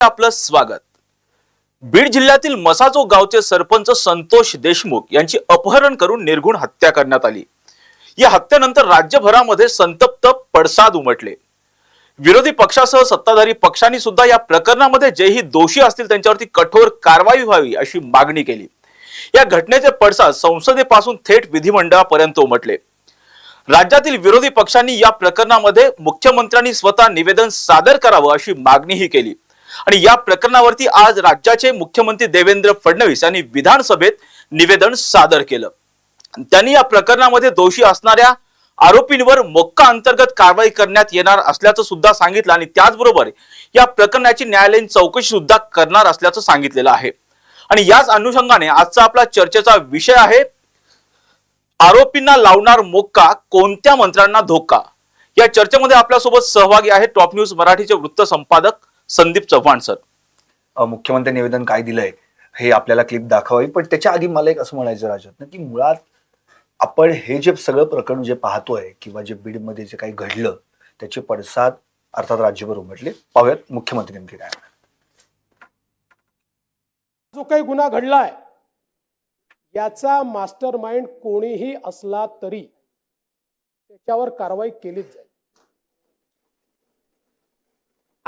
आपलं स्वागत. बीड जिल्ह्यातील मसाजो गावचे सरपंच संतोष देशमुख यांची अपहरण करून निर्गुण हत्या करण्यात आली. या हत्येनंतर राज्यभरामध्ये संतप्त पडसाद उमटले. विरोधी पक्षासह सत्ताधारी पक्षांनी सुद्धा या प्रकरणामध्ये जेही दोषी असतील त्यांच्यावरती कठोर कारवाई व्हावी अशी मागणी केली. या घटनेचे पडसाद संसदेपासून थेट विधिमंडळापर्यंत उमटले. राज्यातील विरोधी पक्षांनी या प्रकरणामध्ये मुख्यमंत्र्यांनी स्वतः निवेदन सादर करावं अशी मागणीही केली. आणि या प्रकरणावरती आज राज्याचे मुख्यमंत्री देवेंद्र फडणवीस यांनी विधानसभेत निवेदन सादर केलं. त्यांनी या प्रकरणामध्ये दोषी असणाऱ्या आरोपींवर मोक्का अंतर्गत कारवाई करण्यात येणार असल्याचं सुद्धा सांगितलं आणि त्याचबरोबर या प्रकरणाची न्यायालयीन चौकशी सुद्धा करणार असल्याचं सांगितलेलं आहे. आणि याच अनुषंगाने आजचा आपला चर्चेचा विषय आहे आरोपींना लावणार मोक्का कोणत्या मंत्र्यांना धोका? या चर्चेमध्ये आपल्यासोबत सहभागी आहे टॉप न्यूज मराठीचे वृत्त संपादक संदीप चव्हाण सर. मुख्यमंत्री निवेदन काय दिलंय हे आपल्याला क्लिप दाखवावी पण त्याच्या आधी मला एक असं म्हणायचं राजत की मुळात आपण हे जे सगळं प्रकरण जे पाहतोय किंवा जे बीडमध्ये जे काही घडलं त्याचे पडसाद अर्थात राज्यभर उमटले. पाहूयात मुख्यमंत्री नेमके काय. जो काही गुन्हा घडलाय याचा मास्टर माइंड कोणीही असला तरी त्याच्यावर कारवाई केलीच जाईल.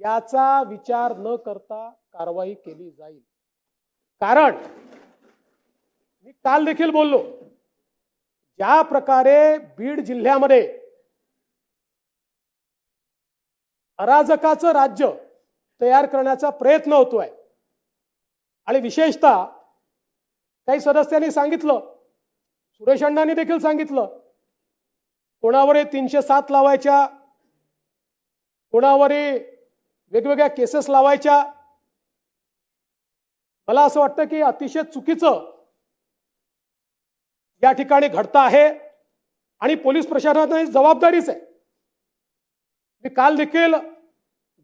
याचा विचार न करता कारवाई केली जाईल. कारण मी काल देखील बोललो ज्या प्रकारे बीड जिल्ह्यामध्ये अराजकाचं राज्य तयार करण्याचा प्रयत्न होतोय आणि विशेषतः काही सदस्यांनी सांगितलं सुरेश अण्णांनी देखील सांगितलं कोणावर तीनशे सात लावायच्या कोणावर वेगवेगळ्या केसेस लावायच्या. मला असं वाटतं की अतिशय चुकीचं या ठिकाणी घडतं आहे आणि पोलीस प्रशासनाची जबाबदारीच आहे. मी काल देखील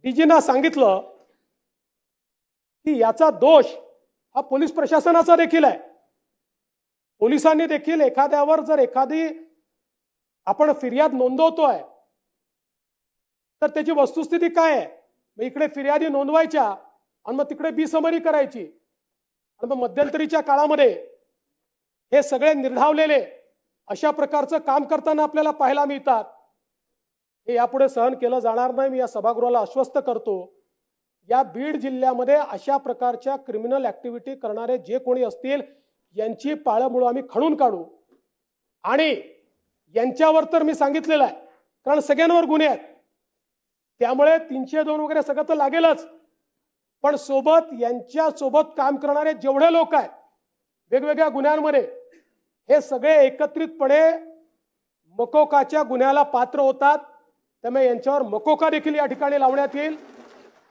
डीजीना सांगितलं की याचा दोष हा पोलीस प्रशासनाचा देखील आहे. पोलिसांनी देखील एखाद्यावर जर एखादी आपण फिर्याद नोंदवतोय तर त्याची वस्तुस्थिती काय आहे? मग इकडे फिर्यादी नोंदवायच्या आणि मग तिकडे बिसमरी करायची. आणि मग मध्यंतरीच्या काळामध्ये हे सगळे निर्धावलेले अशा प्रकारचं काम करताना आपल्याला पाहायला मिळतात. हे यापुढे सहन केलं जाणार नाही. मी या सभागृहाला आश्वस्त करतो. या बीड जिल्ह्यामध्ये अशा प्रकारच्या क्रिमिनल ऍक्टिव्हिटी करणारे जे कोणी असतील यांची पाळंमुळं आम्ही खणून काढू. आणि यांच्यावर तर मी सांगितलेलं आहे. कारण सगळ्यांवर गुन्हे आहेत. त्यामुळे तीनशे दोन वगैरे सगळं तर लागेलच. पण सोबत यांच्या सोबत काम करणारे जेवढे लोक आहेत वेगवेगळ्या गुन्ह्यांमध्ये हे सगळे एकत्रितपणे मकोकाच्या गुन्ह्याला पात्र होतात. त्यामुळे यांच्यावर मकोका देखील या ठिकाणी लावण्यात येईल.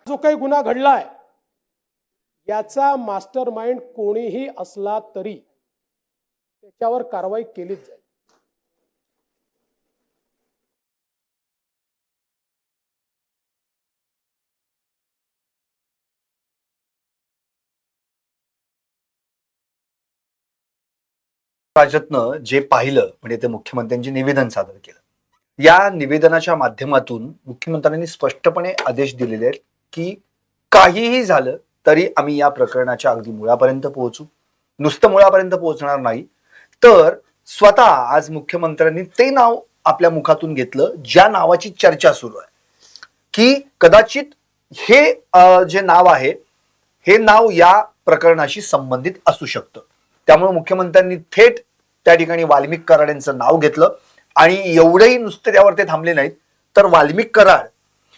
जो काही गुन्हा घडलाय याचा मास्टर माइंड कोणीही असला तरी त्याच्यावर कारवाई केलीच जाईल. राज्यातनं जे पाहिलं म्हणजे ते मुख्यमंत्र्यांचे निवेदन सादर केलं या निवेदनाच्या माध्यमातून मुख्यमंत्र्यांनी स्पष्टपणे आदेश दिलेले आहेत की काहीही झालं तरी आम्ही या प्रकरणाच्या अगदी मुळापर्यंत पोहोचू. नुसतं मुळापर्यंत पोहोचणार नाही तर स्वतः आज मुख्यमंत्र्यांनी ते नाव आपल्या मुखातून घेतलं ज्या नावाची चर्चा सुरू आहे. की कदाचित हे जे नाव आहे हे नाव या प्रकरणाशी संबंधित असू शकतं. त्यामुळे मुख्यमंत्र्यांनी थेट त्या ठिकाणी वाल्मिक कराड यांचं नाव घेतलं. आणि एवढंही नुसते त्यावर ते थांबले नाहीत. तर वाल्मिक कराड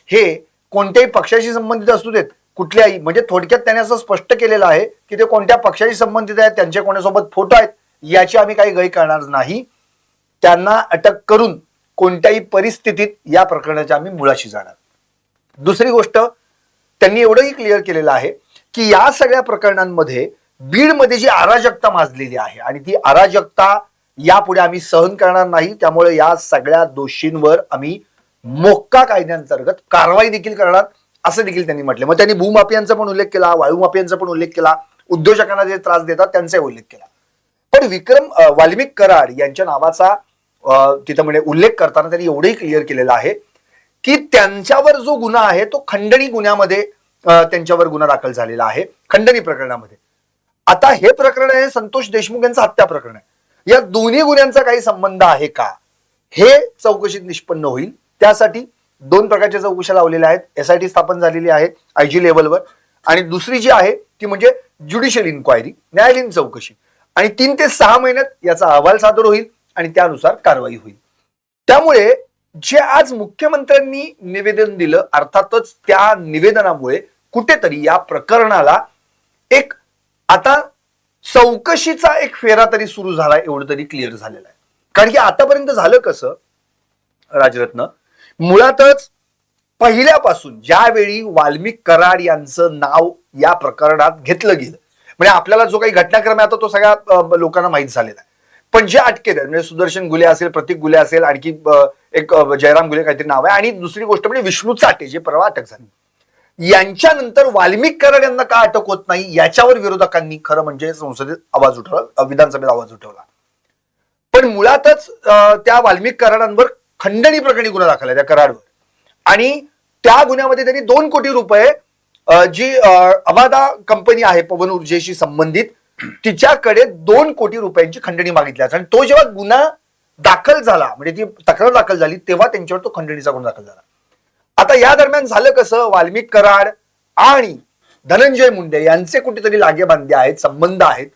हे कोणत्याही पक्षाशी संबंधित असू देत कुठल्याही म्हणजे थोडक्यात त्याने असं स्पष्ट केलेलं आहे की ते कोणत्या पक्षाशी संबंधित आहेत त्यांचे कोणासोबत फोटो आहेत याची आम्ही काही गै करणार नाही. त्यांना अटक करून कोणत्याही परिस्थितीत या प्रकरणाच्या आम्ही मुळाशी जाणार. दुसरी गोष्ट त्यांनी एवढंही क्लिअर केलेलं आहे की या सगळ्या प्रकरणांमध्ये बीडमध्ये जी अराजकता माजलेली आहे आणि ती अराजकता यापुढे आम्ही सहन करणार नाही त्यामुळे या सगळ्या दोषींवर आम्ही मोक्का कायद्याअंतर्गत कारवाई देखील करणार असं देखील त्यांनी म्हटलं. मग त्यांनी भूमाफियांचा पण उल्लेख केला वाळूमाफियांचा पण उल्लेख केला उद्योजकांना जे त्रास देतात त्यांचाही उल्लेख केला. पण विक्रम वाल्मिक कराड यांच्या नावाचा तिथं म्हणजे उल्लेख करताना त्यांनी एवढंही क्लिअर केलेलं आहे की त्यांच्यावर जो गुन्हा आहे तो खंडणी गुन्ह्यामध्ये त्यांच्यावर गुन्हा दाखल झालेला आहे खंडणी प्रकरणामध्ये. आता हे प्रकरण आहे संतोष देशमुख यांचं हत्या प्रकरण आहे. या दोन्ही गुन्ह्यांचा काही संबंध आहे का? हे चौकशीत निष्पन्न होईल. त्यासाठी दोन प्रकारच्या चौकशा लावलेल्या आहेत. एसआयटी स्थापन झालेली आहे आयजी लेवलवर. आणि दुसरी जी आहे ती म्हणजे ज्युडिशियल इन्क्वायरी न्यायालयीन चौकशी. आणि तीन ते सहा महिन्यात याचा अहवाल सादर होईल आणि त्यानुसार कारवाई होईल. त्यामुळे जे आज मुख्यमंत्र्यांनी निवेदन दिलं अर्थातच त्या निवेदनामुळे कुठेतरी या प्रकरणाला एक आता चौकशीचा एक फेरा तरी सुरू झाला एवढं तरी क्लिअर झालेलं आहे. कारण की आतापर्यंत झालं कसं राजरत्न? मुळातच पहिल्यापासून ज्यावेळी वाल्मिक कराड यांचं नाव या प्रकरणात घेतलं गेलं म्हणजे आपल्याला जो काही घटनाक्रम आहे आता तो सगळ्या लोकांना माहीत झालेला आहे. पण जे अटकेत आहेत म्हणजे सुदर्शन गुले असेल प्रतीक गुले असेल आणखी एक जयराम गुले काहीतरी नाव आहे आणि दुसरी गोष्ट म्हणजे विष्णू चाटे जे परवा अटक झाली. यांच्यानंतर वाल्मिक कराड यांना का अटक होत नाही? याच्यावर विरोधकांनी खरं म्हणजे संसदेत आवाज उठवला विधानसभेत आवाज उठवला. पण मुळातच त्या वाल्मिक कराडांवर खंडणी प्रकरणी गुन्हा दाखल आहे त्या कराडवर. आणि त्या गुन्ह्यामध्ये त्यांनी दोन कोटी रुपये जी अवादा कंपनी आहे पवन ऊर्जेशी संबंधित तिच्याकडे दोन कोटी रुपयांची खंडणी मागितली. आहे आणि तो जेव्हा गुन्हा दाखल झाला म्हणजे ती तक्रार दाखल झाली तेव्हा त्यांच्यावर तो खंडणीचा गुन्हा दाखल झाला. आता या दरम्यान झालं कसं? वाल्मिक कराड आणि धनंजय मुंडे यांचे कुठेतरी लागे बांधे आहेत संबंध आहेत.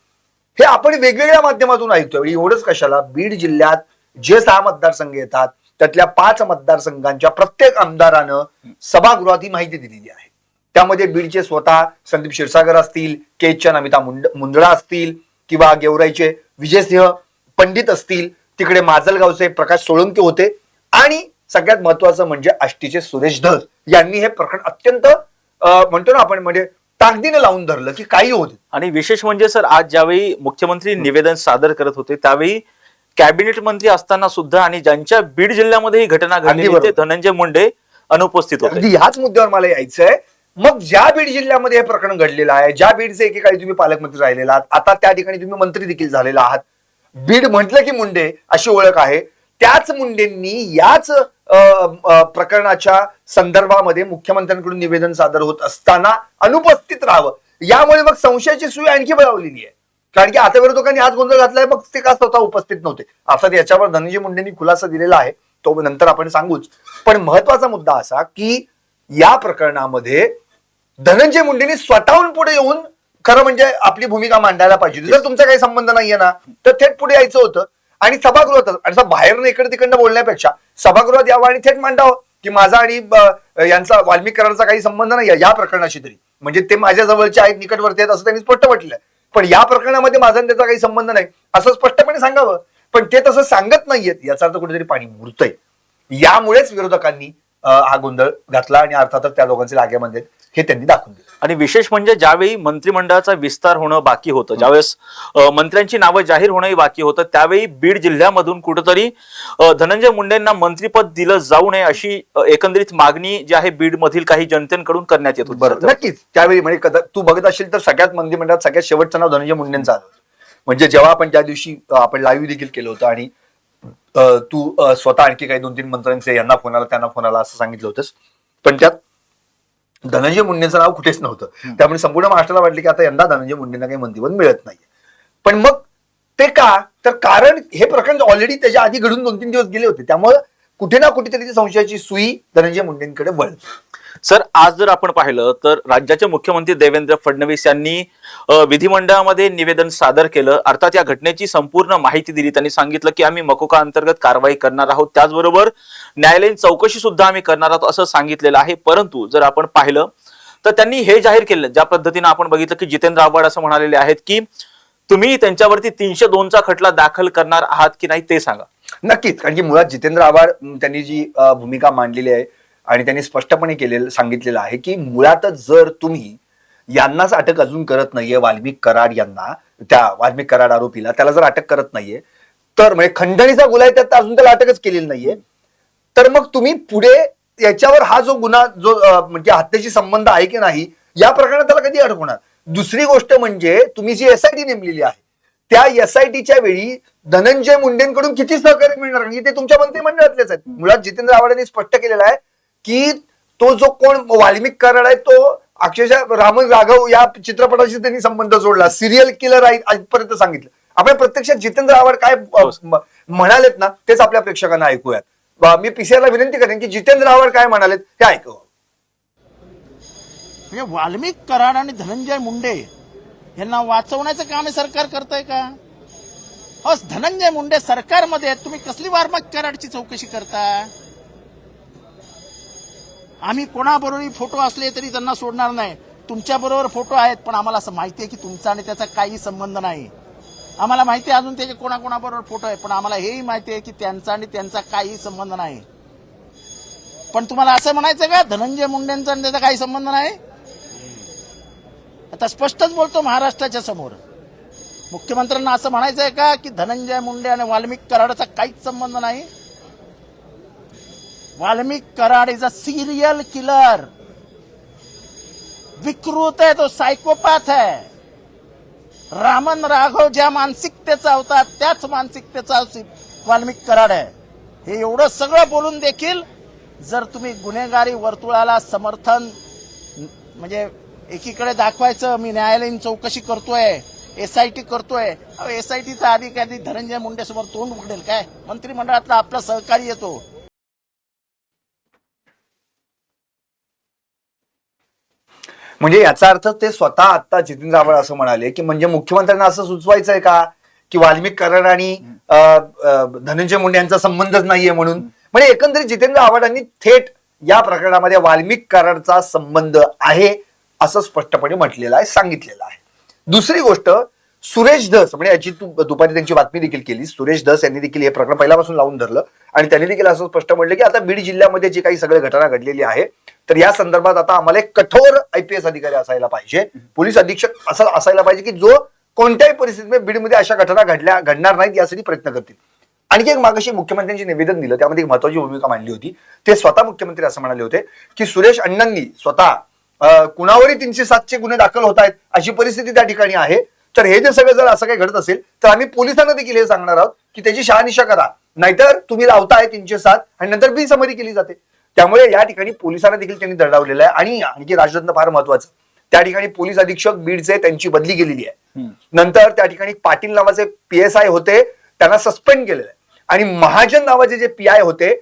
हे आपण वेगवेगळ्या माध्यमातून ऐकतोय. म्हणजे एवढंच कशाला? बीड जिल्ह्यात जे सहा मतदारसंघ येतात त्यातल्या पाच मतदारसंघांच्या प्रत्येक आमदारानं सभागृहात ही माहिती दिलेली आहे. त्यामध्ये बीडचे स्वतः संदीप क्षीरसागर असतील केजच्या नमिता मुंड मुंदळा असतील किंवा गेवराईचे विजयसिंह पंडित असतील तिकडे माजलगावचे प्रकाश सोळंके होते. आणि सगळ्यात महत्वाचं म्हणजे आष्टीचे सुरेश धस यांनी हे प्रकरण अत्यंत म्हणतो ना आपण म्हणजे ताकदीने लावून धरलं की काही होते आणि विशेष म्हणजे सर आज ज्यावेळी मुख्यमंत्री निवेदन सादर करत होते त्यावेळी कॅबिनेट मंत्री असताना सुद्धा आणि ज्यांच्या बीड जिल्ह्यामध्ये ही घटना घडली बरोबर. ते धनंजय मुंडे अनुपस्थित होते. ह्याच मुद्द्यावर मला यायचंय. मग ज्या बीड जिल्ह्यामध्ये हे प्रकरण घडलेलं आहे ज्या बीडचे एकेकाळी तुम्ही पालकमंत्री राहिलेला आहात आता त्या ठिकाणी तुम्ही मंत्री देखील झालेला आहात. बीड म्हटलं की मुंडे अशी ओळख आहे. त्याच मुंडेंनी याच प्रकरणाच्या संदर्भामध्ये मुख्यमंत्र्यांकडून निवेदन सादर होत असताना अनुपस्थित राहावं. यामुळे मग संशयाची सुई आणखी बळावलेली आहे. कारण की आता विरोधकांनी आज गोंधळ घातलाय मग ते का स्वतः उपस्थित नव्हते? आता याच्यावर धनंजय मुंडेंनी खुलासा दिलेला आहे तो नंतर आपण सांगूच. पण महत्त्वाचा मुद्दा असा की या प्रकरणामध्ये धनंजय मुंडेंनी स्वतःहून पुढे येऊन खरं म्हणजे आपली भूमिका मांडायला पाहिजे. जर तुमचा काही संबंध नाहीये ना तर थेट पुढे यायचं होतं. आणि सभागृहात आणि असं बाहेरून इकडे तिकडनं बोलण्यापेक्षा सभागृहात यावं आणि थेट मांडावं की माझा आणि यांचा वाल्मिकरांचा काही संबंध नाही या प्रकरणाशी तरी. म्हणजे ते माझ्या जवळचे आहेत निकटवर्ती आहेत असं त्यांनी स्पष्ट म्हटलं पण या प्रकरणामध्ये माझा आणि त्याचा काही संबंध नाही असं स्पष्टपणे सांगावं. पण ते तसं सांगत नाहीयेत याचा अर्थ कुठेतरी पाणी मुरतंय. यामुळेच विरोधकांनी हा गोंधळ घातला आणि अर्थातच त्या दोघांचे लागेमध्ये हे त्यांनी दाखवून दिलं. आणि विशेष म्हणजे ज्यावेळी मंत्रिमंडळाचा विस्तार होणं बाकी होतं ज्यावेळेस मंत्र्यांची नावं जाहीर होणंही बाकी होतं त्यावेळी बीड जिल्ह्यामधून कुठंतरी धनंजय मुंडेंना मंत्रिपद दिलं जाऊ नये अशी एकंदरीत मागणी जी आहे बीड मधील काही जनतेकडून करण्यात येत होती. बरं नक्कीच. त्यावेळी म्हणजे कदा तू बघत असशील तर सगळ्यात मंत्रिमंडळात सगळ्यात शेवटचं नाव धनंजय मुंडेंचं आलं. म्हणजे जेव्हा आपण त्या दिवशी आपण लाईव्ह देखील केलं होतं आणि तू स्वतः आणखी काही दोन तीन मंत्र्यांचे यांना फोन आला त्यांना फोन आला असं सांगितलं होतंस. पण त्यात धनंजय मुंडेंचं नाव कुठेच नव्हतं. त्यामुळे संपूर्ण महाराष्ट्राला वाटलं की आता यंदा धनंजय मुंडेंना काही मंत्रिपद मिळत नाहीये. पण मग ते का? तर कारण हे प्रकरण ऑलरेडी त्याच्या आधी घडून दोन तीन दिवस गेले होते. त्यामुळे कुठे ना कुठेतरी संशयाची सुई धनंजय मुंडेंकडे वळ सर आज जर आपण पाहिलं तर राज्याचे मुख्यमंत्री देवेंद्र फडणवीस यांनी विधिमंडळामध्ये निवेदन सादर केलं. अर्थात या घटनेची संपूर्ण माहिती दिली. त्यांनी सांगितलं की आम्ही मकोका अंतर्गत कारवाई करणार आहोत. त्याचबरोबर न्यायालयीन चौकशी सुद्धा आम्ही करणार आहोत असं सांगितलेलं आहे. परंतु जर आपण पाहिलं तर त्यांनी हे जाहीर केलं ज्या पद्धतीनं आपण बघितलं की जितेंद्र आव्हाड असं म्हणालेले आहेत की तुम्ही त्यांच्यावरती तीनशे दोनचा खटला दाखल करणार आहात की नाही ते सांगा. नक्कीच. कारण की मुळात जितेंद्र आव्हाड त्यांनी जी भूमिका मांडलेली आहे आणि त्यांनी स्पष्टपणे केलेलं सांगितलेलं आहे की मुळातच जर तुम्ही यांनाच अटक अजून करत नाहीये वाल्मिक कराड यांना त्या वाल्मिक कराड आरोपीला त्याला जर अटक करत नाहीये तर म्हणजे खंडणीचा गुन्हा आहे त्यात अजून त्याला अटकच केलेली नाहीये. तर मग तुम्ही पुढे याच्यावर हा जो गुन्हा जो म्हणजे हत्येशी संबंध आहे की नाही या प्रकरणात त्याला कधी अटक होणार? दुसरी गोष्ट म्हणजे तुम्ही जी एसआयटी नेमलेली आहे त्या एसआयटीच्या वेळी धनंजय मुंडेंकडून किती सहकार्य मिळणार? की ते तुमच्या मंत्रिमंडळातलेच आहेत. मुळात जितेंद्र आव्हाडांनी स्पष्ट केलेलं आहे की तो जो कोण वाल्मिक कराड आहे तो अक्षरशः रामन राघव या चित्रपटाशी त्यांनी संबंध जोडला. सिरियल किलर आहे आजपर्यंत सांगितलं. आपण प्रत्यक्षात जितेंद्र आव्हाड काय म्हणालेत ना तेच आपल्या प्रेक्षकांना ऐकूयात. मी पीसीआरला विनंती करेन की जितेंद्र आव्हाड काय म्हणालेत हे ऐकू म्हणजे वाल्मिक कराड आणि धनंजय मुंडे यांना वाचवण्याचं काम हे सरकार करतंय का? हो धनंजय मुंडे सरकारमध्ये आहेत. तुम्ही कसली वाल्मिक कराडची चौकशी करता? आम्ही कोणाबरोबरही फोटो असले तरी त्यांना सोडणार नाही. तुमच्या बरोबर फोटो आहेत पण आम्हाला असं माहिती आहे की तुमचा आणि त्याचा काही संबंध नाही. आम्हाला माहिती आहे अजून त्याचे कोणाकोणाबरोबर फोटो आहे पण आम्हाला हेही माहिती आहे की त्यांचा आणि त्यांचा काही संबंध नाही. पण तुम्हाला असं म्हणायचं का धनंजय मुंडेंचा आणि त्याचा काही संबंध नाही? आता स्पष्टच बोलतो महाराष्ट्राच्या समोर. मुख्यमंत्र्यांना असं म्हणायचं आहे का की धनंजय मुंडे आणि वाल्मिक कराडचा काहीच संबंध नाही? Valmik Karad is a serial killer विकृत आहे तो सायकोपॅथ आहे. रामन राघव ज्या मानसिकतेचा होता त्याच मानसिकतेचा वाल्मिक कराड आहे. हे एवढं सगळं बोलून देखील जर तुम्ही गुन्हेगारी वर्तुळाला समर्थन म्हणजे एकीकडे दाखवायचं मी न्यायालयीन चौकशी करतोय एसआयटी करतोय. एसआयटीचा अधिकारी धनंजय मुंडेसमोर तोंड उघडेल काय? मंत्रिमंडळातला आपला सहकारी येतो. म्हणजे याचा अर्थ ते स्वतः आता जितेंद्र रावळ असं म्हणाले की म्हणजे मुख्यमंत्र्यांना असं सुचवायचंय का? की वाल्मिक कराड आणि धनंजय मुंडे यांचा संबंधच नाहीये म्हणून. म्हणजे एकंदरीत जितेंद्र आव्हाडांनी थेट या प्रकरणामध्ये वाल्मिक कराडचा संबंध आहे. असं स्पष्टपणे म्हटलेलं आहे सांगितलेलं आहे. दुसरी गोष्ट सुरेश धस म्हणजे याची तू दुपारी त्यांची बातमी देखील केली सुरेश धस यांनी देखील हे प्रकरण पहिल्यापासून लावून धरलं आणि त्यांनी देखील असं स्पष्ट म्हटलं की आता बीड जिल्ह्यामध्ये जी काही सगळी घटना घडलेली आहे तर या संदर्भात आता आम्हाला एक कठोर आयपीएस अधिकारी असायला पाहिजे. पोलीस अधीक्षक असं असायला पाहिजे की जो कोणत्याही परिस्थितीमध्ये म्हणजे बीडमध्ये अशा घटना घडल्या घडणार नाहीत यासाठी प्रयत्न करतील. आणखी एक मागाशी मुख्यमंत्र्यांची निवेदन दिलं त्यामध्ये एक महत्वाची भूमिका मांडली होती. ते स्वतः मुख्यमंत्री असं म्हणाले होते की सुरेश अण्णांनी स्वतः कुणावरही तीनशे सातशे गुन्हे दाखल होत आहेत अशी परिस्थिती त्या ठिकाणी आहे. तर हे जे सगळं जर असं काही घडत असेल तर आम्ही पोलिसांना देखील हे सांगणार आहोत की त्याची शहानिशा करा. नाहीतर तुम्ही लावताय तीनशे सात आणि नंतर बिनसमरी केली जाते. त्यामुळे या ठिकाणी पोलिसांना देखील त्यांनी दर्डावलेलं आहे आणि आणखी राजरत्न फार महत्वाचं. त्या ठिकाणी पोलीस अधीक्षक बीडचे त्यांची बदली केलेली आहे. नंतर त्या ठिकाणी पाटील नावाचे पी एस आय होते त्यांना सस्पेंड केलेलं आहे. आणि महाजन नावाचे जे पी आय होते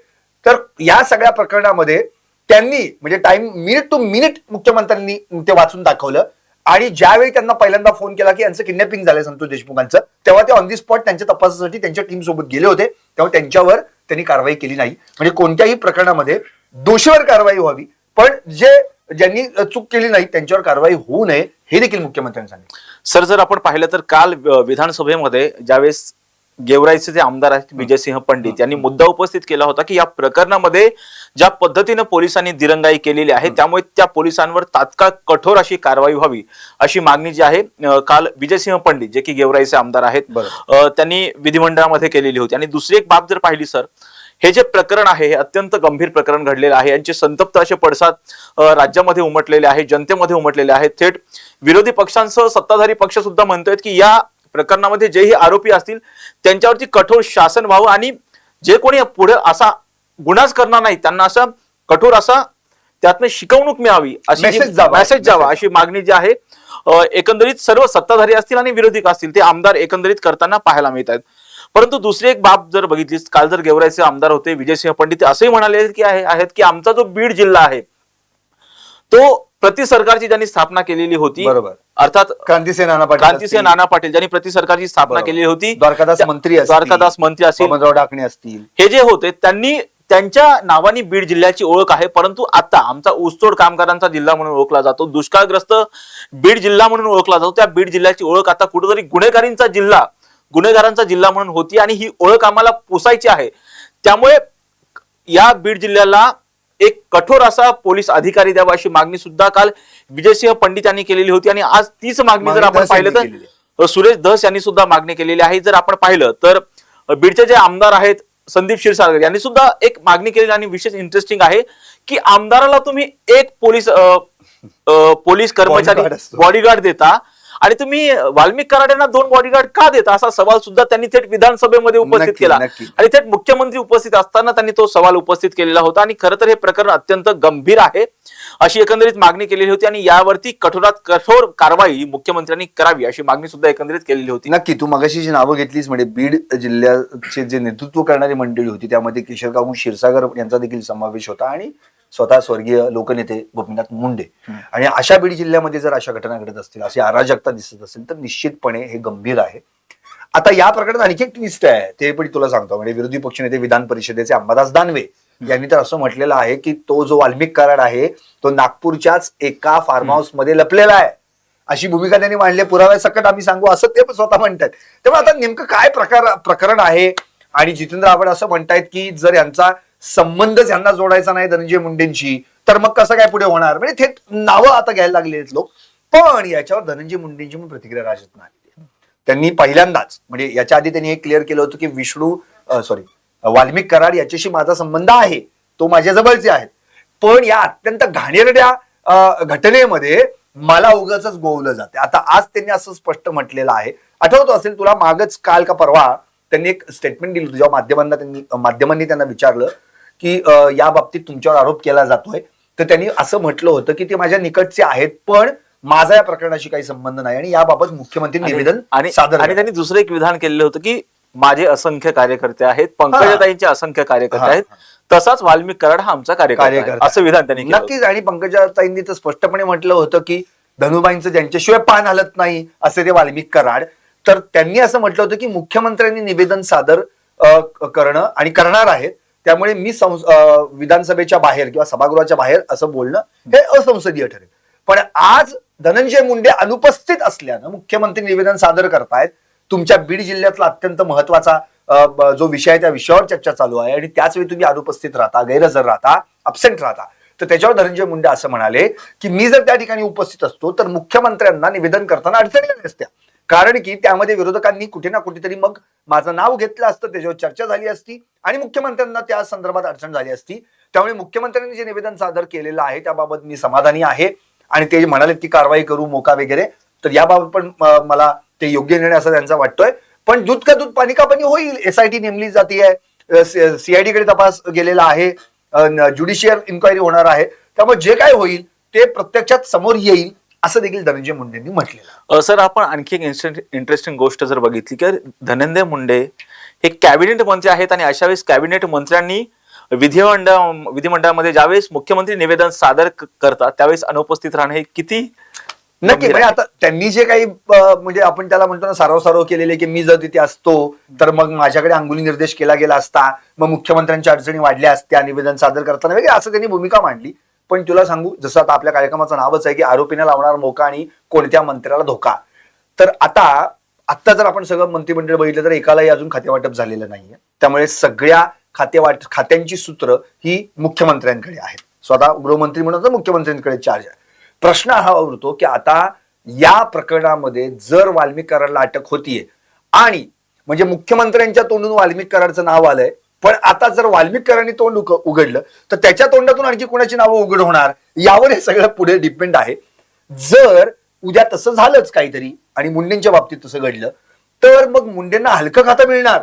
तर या सगळ्या प्रकरणामध्ये त्यांनी म्हणजे टाइम मिनिट टू मिनिट मुख्यमंत्र्यांनी ते वाचून दाखवलं. आणि ज्यावेळी त्यांना पहिल्यांदा फोन केला की यांचं किडनॅपिंग झालंय संतोष देशमुखांचं तेव्हा ते ऑन दी स्पॉट त्यांच्या तपासासाठी त्यांच्या टीम सोबत गेले होते. तेव्हा त्यांच्यावर त्यांनी कारवाई केली नाही. म्हणजे कोणत्याही प्रकरणामध्ये दोषीवर कारवाई व्हावी. पण जे ज्यांनी चूक केली नाही त्यांच्यावर कारवाई होऊ नये हे देखील मुख्यमंत्र्यांनी सांगितलं. सर जर आपण पाहिलं तर काल विधानसभेमध्ये ज्यावेळेस गेवराईचे जे आमदार आहेत विजयसिंह पंडित यांनी मुद्दा उपस्थित केला होता की या प्रकरणामध्ये ज्या पद्धतीनं पोलिसांनी दिरंगाई केलेली आहे त्यामुळे त्या पोलिसांवर तात्काळ कठोर अशी कारवाई व्हावी अशी मागणी जी आहे काल विजयसिंह पंडित जे की गेवराईचे आमदार आहेत त्यांनी विधिमंडळामध्ये केलेली होती. आणि दुसरी एक बाब जर पाहिली सर हे जे प्रकरण आहे हे अत्यंत गंभीर प्रकरण घडलेलं आहे. यांचे संतप्त असे पडसाद राज्यामध्ये उमटलेले आहे जनतेमध्ये उमटलेले आहेत. थेट विरोधी पक्षांसह सत्ताधारी पक्ष सुद्धा म्हणतोयत की या प्रकरणामध्ये जेही आरोपी असतील त्यांच्यावरती कठोर शासन व्हावं आणि जे कोणी पुढे असा गुन्हाच करणार नाही त्यांना असा कठोर असा त्यातनं शिकवणूक मिळावी अशी. मेसेज जावा. अशी मागणी जी आहे एकंदरीत सर्व सत्ताधारी असतील आणि विरोधी असतील ते आमदार एकंदरीत करताना पाहायला मिळत आहेत परंतु दुसरी एक बाब जर बघितली काल जर गेवराईचे आमदार होते विजयसिंह पंडित असंही म्हणाले की आहे आहेत की आमचा जो बीड जिल्हा आहे तो प्रति सरकारची ज्यांनी स्थापना केलेली होती बरोबर. अर्थात क्रांतिसेन नाना पाटील क्रांतिसिंह नाना पाटील ज्यांनी प्रति सरकारची स्थापना. केलेली होती द्वारकादास मंत्री असतील, द्वारकादास मंत्री असतील असतील हे जे होते त्यांनी त्यांच्या नावाने बीड जिल्ह्याची ओळख आहे परंतु आता आमचा ऊसतोड कामगारांचा जिल्हा म्हणून ओळखला जातो दुष्काळग्रस्त बीड जिल्हा म्हणून ओळखला जातो. त्या बीड जिल्ह्याची ओळख आता कुठेतरी गुन्हेगारींचा जिल्हा गुन्हेगारांचा जिल्हा म्हणून होती आणि ही ओळख आम्हाला पोसायची आहे. त्यामुळे या बीड जिल्ह्याला एक कठोर असा पोलीस अधिकारी द्यावा अशी मागणी सुद्धा काल विजयसिंह पंडित यांनी केलेली होती आणि आज तीच मागणी जर आपण पाहिलं तर सुरेश धस यांनी सुद्धा मागणी केलेली आहे. जर आपण पाहिलं तर बीडचे जे आमदार आहेत संदीप क्षीरसागर यांनी सुद्धा एक मागणी केलेली आणि विशेष इंटरेस्टिंग आहे की आमदाराला तुम्ही एक पोलीस पोलीस कर्मचारी. बॉडीगार्ड देता आणि तुम्ही वाल्मिक कराड्यांना दोन बॉडीगार्ड का देता? असा सवाल सुद्धा त्यांनी थेट विधानसभेमध्ये उपस्थित केला. आणि थेट मुख्यमंत्री उपस्थित असताना त्यांनी तो सवाल उपस्थित केलेला होता. आणि खरं तर हे प्रकरण अत्यंत गंभीर आहे. अशी एकंदरीत मागणी केलेली होती आणि यावरती कठोरात कठोर कारवाई मुख्यमंत्र्यांनी करावी अशी मागणी सुद्धा एकंदरीत केलेली होती. नक्की तू मगाशी जी नावं घेतलीस म्हणजे बीड जिल्ह्याचे जे नेतृत्व करणारी मंडळी होती त्यामध्ये किशोरकाऊ क्षीरसागर यांचा देखील समावेश होता. आणि स्वतः स्वर्गीय लोकनेते गोपीनाथ मुंडे. आणि अशा बीड जिल्ह्यामध्ये जर अशा घटना घडत असतील अशी अराजकता दिसत असेल तर निश्चितपणे हे गंभीर आहे. आता या प्रकरणात आणखी एक ट्विस्ट आहे. ते पण तुला सांगतो. म्हणजे विरोधी पक्षनेते विधान परिषदेचे अंबादास दानवे यांनी तर असं म्हटलेलं आहे की तो जो वाल्मिक कराड आहे तो नागपूरच्याच एका फार्म हाऊसमध्ये लपलेला आहे. अशी भूमिका त्यांनी मांडली. पुराव्या सकट आम्ही सांगू असं ते स्वतः म्हणतात तेव्हा आता नेमकं काय प्रकार प्रकरण आहे? आणि जितेंद्र आव्हाड असं म्हणतायत की जर यांचा संबंधच यांना जोडायचा नाही धनंजय मुंडेंशी तर मग कसं काय पुढे होणार? म्हणजे थेट नावं आता घ्यायला लागले आहेत लोक. पण याच्यावर धनंजय मुंडेंची पण प्रतिक्रिया राजत नाही त्यांनी पहिल्यांदाच म्हणजे याच्या आधी त्यांनी हे क्लिअर केलं होतं की विष्णू सॉरी वाल्मिक कराड याच्याशी माझा संबंध आहे. तो माझ्या जवळचे आहेत. पण या अत्यंत घाणेरड्या घटनेमध्ये मला उगाच गोवलं जाते. आता आज त्यांनी असं स्पष्ट म्हटलेलं आहे. आठवतो असेल तुला मागच काल का परवा त्यांनी एक स्टेटमेंट दिलं होतं जेव्हा माध्यमांना त्यांनी माध्यमांनी त्यांना विचारलं की या बाबतीत तुमच्यावर आरोप केला जातोय तर त्यांनी असं म्हटलं होतं की ते माझ्या निकटचे आहेत पण माझा या प्रकरणाशी काही संबंध नाही आणि याबाबत मुख्यमंत्री निवेदन आणि सादर आणि. त्यांनी दुसरं एक विधान केलेलं होतं की माझे असंख्य कार्यकर्ते आहेत पंकजाताईंचे असंख्य कार्यकर्ते आहेत तसाच वाल्मिक कराड हा आमचा कार्यकर्ता. असं विधान त्यांनी. नक्कीच आणि पंकजाताईंनी तर स्पष्टपणे म्हटलं होतं की धनुबाईंचं ज्यांच्याशिवाय पान हलत नाही असे ते वाल्मिक कराड तर त्यांनी असं म्हटलं होतं की मुख्यमंत्र्यांनी निवेदन सादर करणं आणि करणार आहेत. त्यामुळे मी संस- विधानसभेच्या बाहेर किंवा सभागृहाच्या बाहेर असं बोलणं हे असंसदीय ठरेल. पण आज धनंजय मुंडे अनुपस्थित असल्यानं मुख्यमंत्री निवेदन सादर करतायत तुमच्या बीड जिल्ह्यातला अत्यंत महत्त्वाचा जो विषय आहे त्या विषयावर चर्चा चालू आहे आणि त्याच वेळी तुम्ही अनुपस्थित राहता गैरहजर राहता अपसेंट राहता. तर त्याच्यावर धनंजय मुंडे असं म्हणाले की मी जर त्या ठिकाणी उपस्थित असतो तर मुख्यमंत्र्यांना निवेदन करताना अडचणी आल्या असत्या कारण की त्यामध्ये विरोधकांनी कुठे ना कुठेतरी मग माझं नाव घेतलं असतं त्याच्यावर चर्चा झाली असती आणि मुख्यमंत्र्यांना त्या संदर्भात अडचण झाली असती. त्यामुळे मुख्यमंत्र्यांनी जे निवेदन सादर केलेलं आहे त्याबाबत मी समाधानी आहे आणि ते म्हणाले की कारवाई करू मोका वगैरे तर याबाबत पण मला ते योग्य निर्णय असं त्यांचा वाटतोय. पण दूध का दूध पाणी का पाणी होईल? एसआयटी नेमली जाते आहे. सीआयडी कडे तपास गेलेला आहे. ज्युडिशियल इन्क्वायरी होणार आहे. त्यामुळे जे काय होईल ते प्रत्यक्षात समोर येईल. असं देखील धनंजय मुंडेंनी म्हटलेलं सर आपण आणखी एक इंटरेस्टिंग गोष्ट जर बघितली की धनंजय मुंडे हे कॅबिनेट मंत्री आहेत आणि अशा वेळेस कॅबिनेट मंत्र्यांनी विधिमंडळ विधिमंडळामध्ये ज्यावेळेस मुख्यमंत्री निवेदन सादर करतात त्यावेळेस अनुपस्थित राहणं हे किती नक्की म्हणजे. आता त्यांनी जे काही म्हणजे आपण त्याला म्हणतो ना सारव सारव केलेले की मी जर तिथे असतो तर मग माझ्याकडे अंगुली निर्देश केला गेला असता मग मुख्यमंत्र्यांच्या अडचणी वाढल्या असत्या निवेदन सादर करताना वगैरे असं त्यांनी भूमिका मांडली पण तुला सांगू जसं आता आपल्या कार्यक्रमाचं नावच आहे की आरोपीने लावणार मोका आणि कोणत्या मंत्र्याला धोका. तर आता आता जर आपण सगळं मंत्रिमंडळ बघितलं तर एकालाही अजून खातेवाटप झालेलं नाहीये. त्यामुळे सगळ्या खातेवाट खात्यांची सूत्र ही मुख्यमंत्र्यांकडे आहेत. स्वतः गृहमंत्री म्हणून तर मुख्यमंत्र्यांकडे चार्ज आहे. प्रश्न हा उरतो की आता या प्रकरणामध्ये जर वाल्मिक कराडला अटक होतीये आणि म्हणजे मुख्यमंत्र्यांच्या तोंडून वाल्मिक कराडचं नाव आलंय पण आता जर वाल्मिकरांनी तोंड उघडलं तर त्याच्या तोंडातून आणखी कोणाची नावं उघड होणार? यावर हे सगळं पुढे डिपेंड आहे. जर उद्या तसं झालंच काहीतरी आणि मुंडेंच्या बाबतीत तसं घडलं तर मग मुंडेंना हलकं खातं मिळणार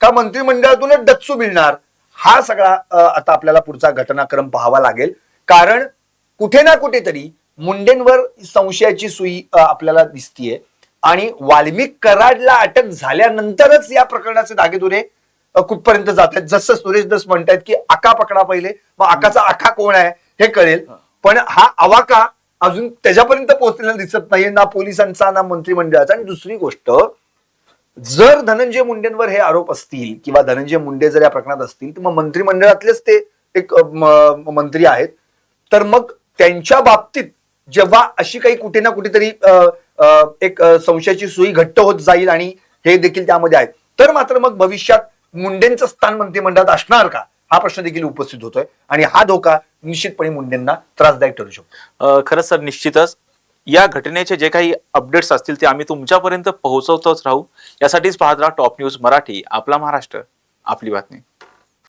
का मंत्रिमंडळातूनच डच्चू मिळणार? हा सगळा आता आपल्याला पुढचा घटनाक्रम पाहावा लागेल. कारण कुठे ना कुठेतरी मुंडेंवर संशयाची सुई आपल्याला दिसतीये. आणि वाल्मिक कराडला अटक झाल्यानंतरच या प्रकरणाचे धागेदुरे अ, कुठपर्यंत जात आहेत? जसं सुरेश दस म्हणतायत की आका पकडा पहिले मग आकाचा आखा कोण आहे हे कळेल. पण हा अवाका अजून त्याच्यापर्यंत पोहोचलेला दिसत नाहीये ना पोलिसांचा ना मंत्रिमंडळाचा. आणि दुसरी गोष्ट जर धनंजय मुंडेंवर हे आरोप असतील किंवा धनंजय मुंडे जर या प्रकरणात असतील तर मग मंत्रिमंडळातलेच ते एक मंत्री आहेत. तर मग त्यांच्या बाबतीत जेव्हा अशी काही कुठे ना कुठेतरी एक संशयाची सुई घट्ट होत जाईल आणि हे देखील त्यामध्ये आहेत तर मात्र मग भविष्यात मुंडेंचं स्थान मंत्रिमंडळात असणार का? हा प्रश्न देखील उपस्थित होतोय. आणि हा धोका निश्चितपणे मुंडेंना त्रासदायक ठरू शकतो. खरंच सर निश्चितच. या घटनेचे जे काही अपडेट्स असतील ते आम्ही तुमच्यापर्यंत पोहोचवतच राहू. यासाठीच पाहत राहा टॉप न्यूज मराठी आपला महाराष्ट्र आपली बातमी.